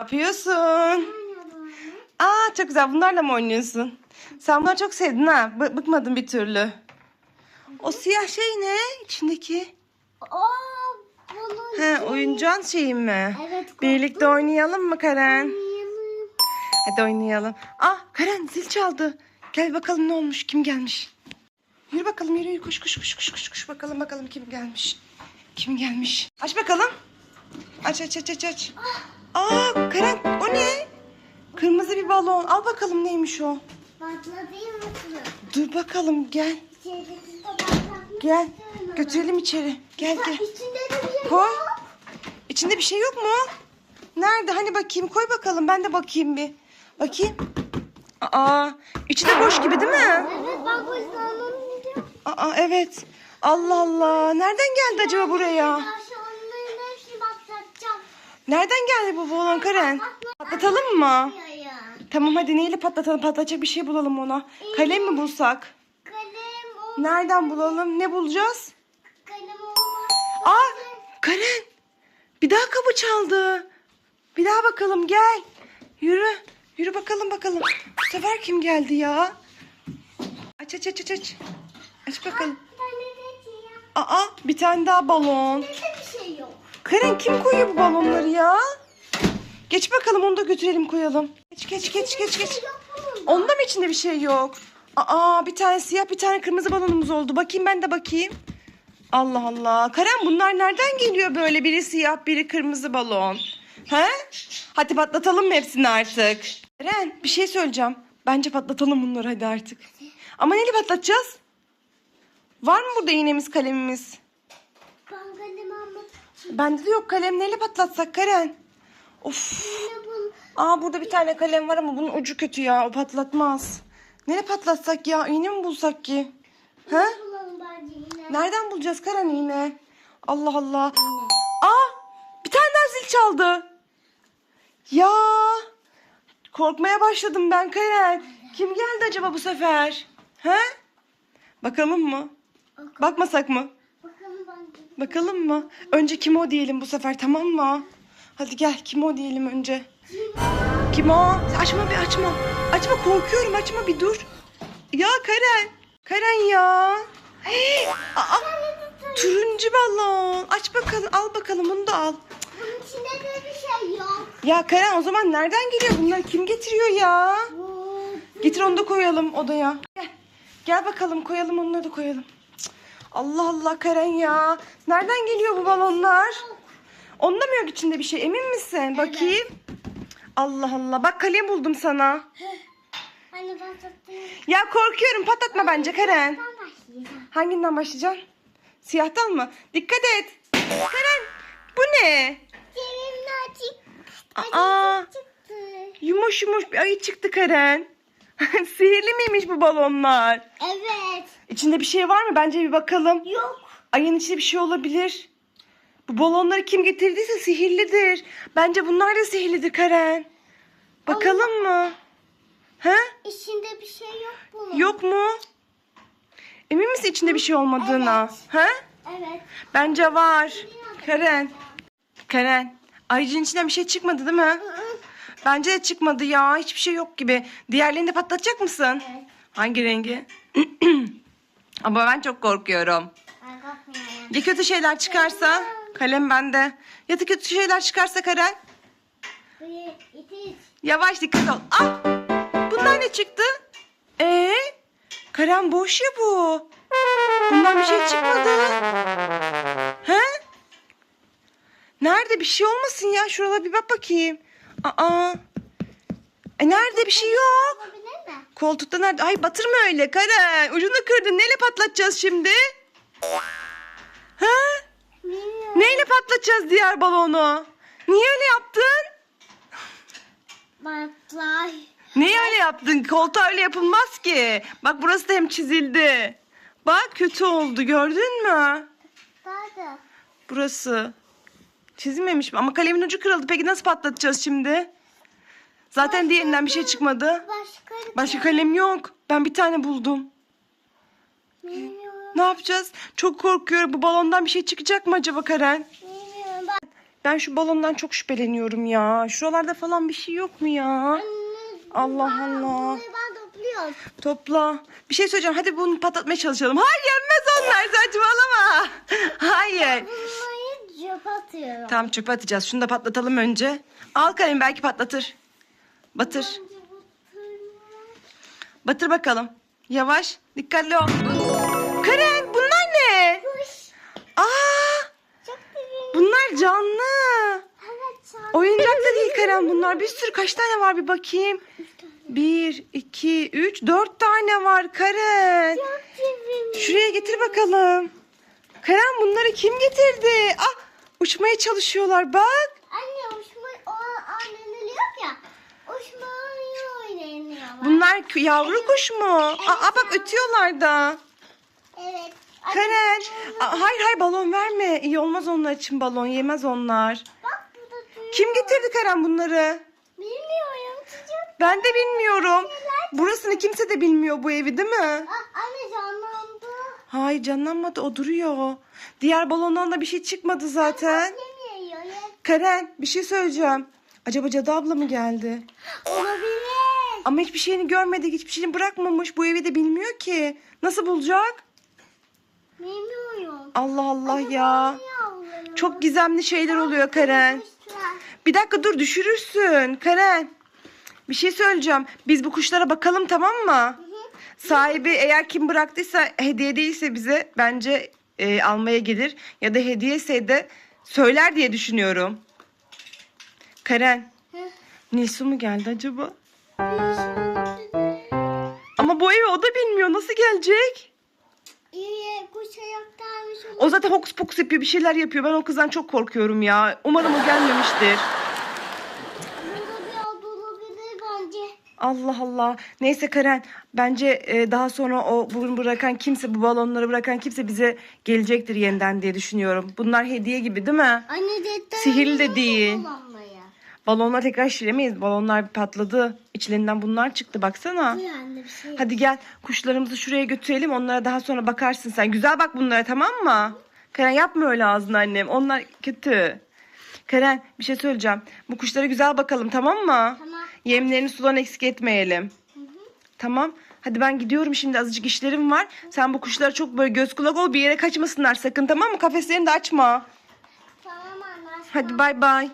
yapıyorsun? Aa çok güzel. Bunlarla mı oynuyorsun? Sen bunları çok sevdin ha. Bı- bıkmadın bir türlü. O siyah şey ne? İçindeki. Oo, bunun He, oyuncağın şeyi mi? Evet, Birlikte oynayalım mı Karen? oynayalım. Hadi oynayalım. Ah Karen zil çaldı. Gel bakalım ne olmuş? Kim gelmiş? Yürü bakalım yürü yürü koş koş koş koş koş koş bakalım bakalım kim gelmiş. Kim gelmiş? Aç bakalım. Aç aç aç aç aç. Aa Karen o ne? Kırmızı bir balon. Al bakalım neymiş o. Patlatayım mı? Dur bakalım gel. Gel. Götürelim içeri. Gel gel. İçinde de bir şey Koy. yok. İçinde bir şey yok mu? Nerede? Hani bakayım. Koy bakalım. Ben de bakayım bir. Bakayım. Aa, içi de boş gibi değil mi? Evet bak bu insanın gidiyor. Aa, evet. Allah Allah. Nereden geldi acaba buraya? Nereden geldi bu balon Karen? Patlatalım mı? Tamam hadi neyle patlatalım? Patlatacak bir şey bulalım ona. Kalem mi bulsak? Kalem. Nereden bulalım? Ne bulacağız? Kalem olmaz. Aa, Karen. Bir daha kapı çaldı. Bir daha bakalım gel. Yürü. Yürü bakalım bakalım. Bu sefer kim geldi ya? Aç aç aç aç aç. Aç bakalım. Aa bir tane daha balon. Bizde bir şey yok. Karen kim koyuyor bu balonları ya? Geç bakalım onu da götürelim koyalım. Geç geç geç geç geç. Onda mı içinde bir şey yok? Aa bir tane siyah bir tane kırmızı balonumuz oldu. Bakayım ben de bakayım. Allah Allah. Karen bunlar nereden geliyor böyle? Biri siyah biri kırmızı balon. He? Hadi patlatalım mı hepsini artık? Karen bir şey söyleyeceğim. Bence patlatalım bunları hadi artık. Ama neyle patlatacağız? Var mı burada iğnemiz kalemimiz? Ben kalemi almak için. Bende de yok kalem. Neyle patlatsak Karen? Of. Aa burada bir tane kalem var ama bunun ucu kötü ya. O patlatmaz. Nereye patlatsak ya? İğne mi bulsak ki? Yine. Nereden bulacağız Karen iğne? Allah Allah. Aa bir tane daha zil çaldı. Ya korkmaya başladım ben Karen. Kim geldi acaba bu sefer? He? Bakalım mı? Bakmasak mı? Bakalım mı? Önce kim o diyelim bu sefer tamam mı? Hadi gel kim o diyelim önce. Kim o? Açma bir açma. Açma korkuyorum açma bir dur. Ya Karen. Karen ya. Hey, aa, turuncu balon. Aç bakalım al bakalım bunu da al. Bunun içinde de bir şey yok. Ya Karen o zaman nereden geliyor bunlar? Kim getiriyor ya? Getir onu da koyalım odaya. Gel. Gel bakalım koyalım onları da koyalım. Allah Allah Karen ya. Nereden geliyor bu balonlar? Onda mı yok içinde bir şey emin misin? Bakayım. Allah Allah. Bak kalem buldum sana. Hani ben. Ya korkuyorum patlatma bence Karen. Hanginden başlayacaksın? Siyahtan mı? Dikkat et. Karen bu ne? Cebimden açık. Aa Çıktı. yumuş yumuş bir ayı çıktı Karen. Sihirli miymiş bu balonlar? Evet. İçinde bir şey var mı? Bence bir bakalım. Yok. Ayın içinde bir şey olabilir. Bu balonları kim getirdiyse sihirlidir. Bence bunlar da sihirlidir Karen. Bakalım mı? He? İçinde bir şey yok bunun. Yok mu? Emin misin içinde bir şey olmadığına? He? Evet. Bence var. Karen. Karen. Ayıcın içinden bir şey çıkmadı değil mi? Bence de çıkmadı ya. Hiçbir şey yok gibi. Diğerlerini de patlatacak mısın? Evet. Hangi rengi? Ama ben çok korkuyorum. Ben korkmuyorum. Ya kötü şeyler çıkarsa? Kalem bende. Ya da kötü şeyler çıkarsa Karen? Yavaş dikkat ol. Ah! Bunlar ne çıktı? Ee? Karen boş ya bu. Bundan bir şey çıkmadı. He? Nerede bir şey olmasın ya? Şurada bir bak bakayım. Aa. E nerede bir şey yok? Mi? Koltukta nerede? Ay batırma öyle Karen. Ucunu kırdın. Neyle patlatacağız şimdi? Ha? Bilmiyorum. Neyle patlatacağız diğer balonu? Niye öyle yaptın? Baklay. Niye öyle yaptın? Koltuğa öyle yapılmaz ki. Bak burası da hem çizildi. Bak kötü oldu gördün mü? Nerede? Burası. Çizilmemiş mi? Ama kalemin ucu kırıldı. Peki nasıl patlatacağız şimdi? Zaten diğerinden bir şey çıkmadı. Başka Başka kalem yok. Ben bir tane buldum. Bilmiyorum. Ne yapacağız? Çok korkuyorum. Bu balondan bir şey çıkacak mı acaba Karen? Bilmiyorum. Bak. Ben şu balondan çok şüpheleniyorum ya. Şuralarda falan bir şey yok mu ya? Anne, Allah Allah. Ben topluyorum. Topla. Bir şey söyleyeceğim. Hadi bunu patlatmaya çalışalım. Hayır yenmez onlar saçmalama. Hayır. Bunları çöpe atıyorum. Tamam çöpe atacağız. Şunu da patlatalım önce. Al kalemi belki patlatır. Batır. Batır bakalım. Yavaş. Dikkatli ol. Karen bunlar ne? Kuş. Aa, bunlar canlı. Evet. Oyuncak da değil Karen bunlar. Bir sürü kaç tane var bir bakayım. Bir, iki, üç, dört tane var Karen. Şuraya getir bakalım. Karen bunları kim getirdi? Ah uçmaya çalışıyorlar bak. Anne uçma o oynanılıyor ya. Uçmayı oynanıyorlar. Bunlar yavru kuş mu? Aa, bak ötüyorlar da. Evet. Karen. Aa, hayır hayır balon verme. İyi olmaz onlar için balon. Yemez onlar. Bak burada tüy. Kim getirdi Karen bunları? Bilmiyorum çocuk. Ben de bilmiyorum. Burasını kimse de bilmiyor bu evi değil mi? Aa, anne canlandı. Hayır canlanmadı o duruyor. Diğer balondan da bir şey çıkmadı zaten. Yemiyor. Ye. Karen bir şey söyleyeceğim. Acaba cadı abla mı geldi? Olabilir. Ama hiçbir şeyini görmedik. Hiçbir şeyini bırakmamış. Bu evi de bilmiyor ki. Nasıl bulacak? Bilmiyorum. Allah Allah ya. Yavrum. Çok gizemli şeyler oluyor Karen. Bir dakika dur düşürürsün Karen. Bir şey söyleyeceğim. Biz bu kuşlara bakalım tamam mı? Sahibi eğer kim bıraktıysa hediye değilse bize bence e, almaya gelir. Ya da hediyese de söyler diye düşünüyorum. Karen. Hı. Nilsu mu geldi acaba? Ama bu evi o da bilmiyor. Nasıl gelecek? O zaten hokus pokus yapıyor. Bir şeyler yapıyor. Ben o kızdan çok korkuyorum ya. Umarım o gelmemiştir. Allah Allah. Neyse Karen bence e, daha sonra o bunu bırakan kimse bu balonları bırakan kimse bize gelecektir yeniden diye düşünüyorum. Bunlar hediye gibi değil mi? Anne Sihirli de değil. kullanmayı? Balonlar tekrar şiremeyiz. Balonlar patladı. İçlerinden bunlar çıktı baksana. Yani bir şey. Hadi gel kuşlarımızı şuraya götürelim. Onlara daha sonra bakarsın sen. Güzel bak bunlara tamam mı? Karen yapma öyle ağzını annem. Onlar kötü. Karen bir şey söyleyeceğim. Bu kuşlara güzel bakalım tamam mı? Tamam. Yemlerini sudan eksik etmeyelim. Tamam. Hadi ben gidiyorum şimdi azıcık işlerim var. Sen bu kuşlara çok böyle göz kulak ol bir yere kaçmasınlar sakın tamam mı? Kafeslerini de açma. Tamam anlaşma. Hadi bay bay.